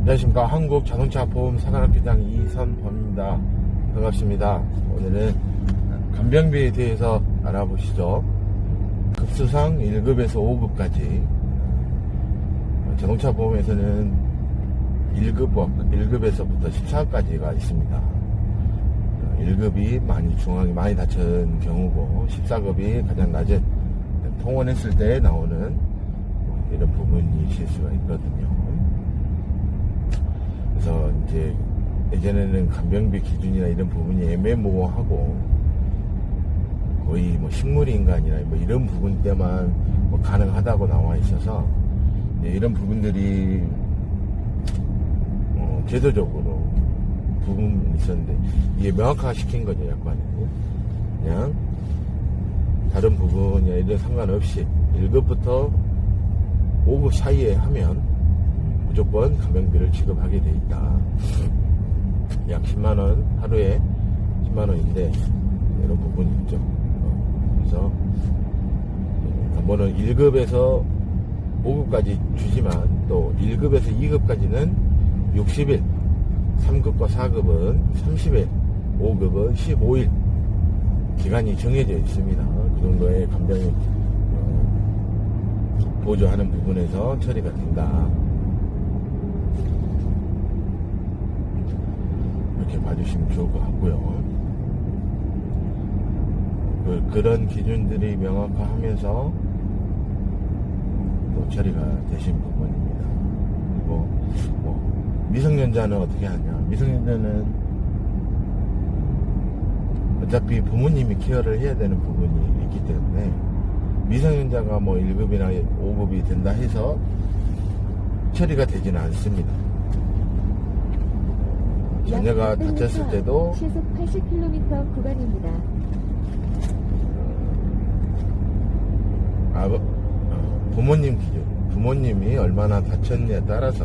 안녕하십니까. 한국 자동차 보험 사관학교장 이선범입니다. 반갑습니다. 오늘은 간병비에 대해서 알아보시죠. 급수상 1급에서 5급까지. 자동차 보험에서는 1급, 1급에서부터 14급까지가 있습니다. 1급이 많이 중앙이 많이 다친 경우고 14급이 가장 낮은 통원했을 때 나오는 이런 부분이 실 수가 있거든요. 그래서 이제 예전에는 간병비 기준이나 이런 부분이 애매모호하고 거의 뭐 식물인간이나 뭐 이런 부분 때만 뭐 가능하다고 나와 있어서 이제 이런 부분들이 어, 제도적으로 부분이 있었는데 이게 명확화 시킨 거죠 약관이 그냥 다른 부분이나 이런 상관없이 1급부터 5급 사이에 하면 무조건 간병비를 지급하게 돼 있다. 약 10만원, 하루에 10만원인데, 이런 부분이 있죠. 어, 그래서, 뭐는 1급에서 5급까지 주지만, 또 1급에서 2급까지는 60일, 3급과 4급은 30일, 5급은 15일, 기간이 정해져 있습니다. 그 정도의 간병이 어, 보조하는 부분에서 처리가 된다. 이렇게 봐주시면 좋을 것 같고요. 그, 그런 기준들이 명확화하면서 또 처리가 되신 부분입니다. 그리고 뭐 미성년자는 어떻게 하냐? 미성년자는 어차피 부모님이 케어를 해야 되는 부분이 있기 때문에 미성년자가 뭐 1급이나 5급이 된다 해서 처리가 되지는 않습니다. 자녀가 다쳤을 때도 시속 80km 구간입니다. 아, 어, 부모님 기준, 부모님이 얼마나 다쳤냐에 따라서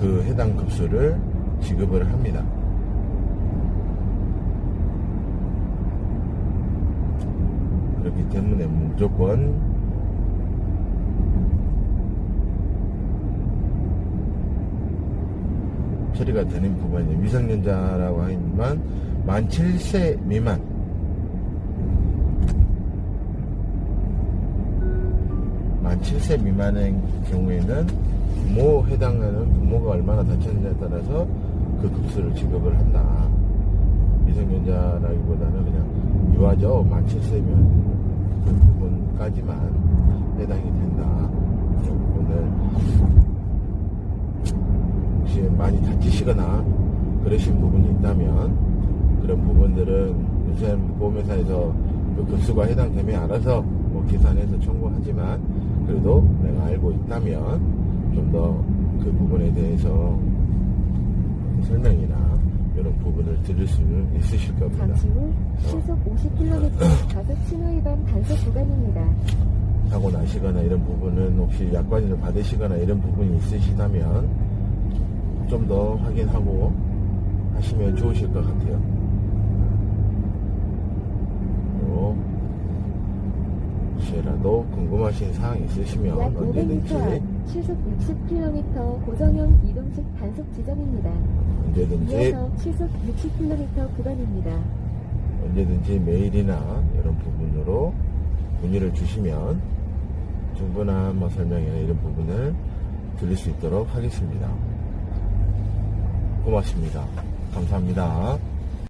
그 해당 급수를 지급을 합니다. 그렇기 때문에 무조건 처리가 되는 부분이 미성년자라고 하지만 만 7세 미만 만 7세 미만의 경우에는 부모 해당하는 부모가 얼마나 다쳤느냐에 따라서 그 급수를 지급을 한다. 미성년자라기보다는 그냥 유아죠. 만 7세면 그 부분까지만 해당이 된다. 오늘 혹시 많이 다치시거나 그러신 부분이 있다면 그런 부분들은 요새 보험회사에서 그 급수가 해당되면 알아서 뭐 계산해서 청구하지만 그래도 내가 알고 있다면 좀 더 그 부분에 대해서 설명이나 이런 부분을 들을 수 있으실 겁니다. 잠시 후 시속 50km 과속 신호 위반 단속 구간입니다. 사고 나시거나 이런 부분은 혹시 약관을 받으시거나 이런 부분이 있으시다면 좀 더 확인하고 하시면 좋으실 것 같아요. 혹시라도 궁금하신 사항 있으시면 약 500m 언제든지 앞 시속 60km 고정형 이동식 단속 지점입니다. 언제든지 이어서 시속 60km 구간입니다. 언제든지 메일이나 이런 부분으로 문의를 주시면 충분한 뭐 설명이나 이런 부분을 드릴 수 있도록 하겠습니다. 고맙습니다. 감사합니다.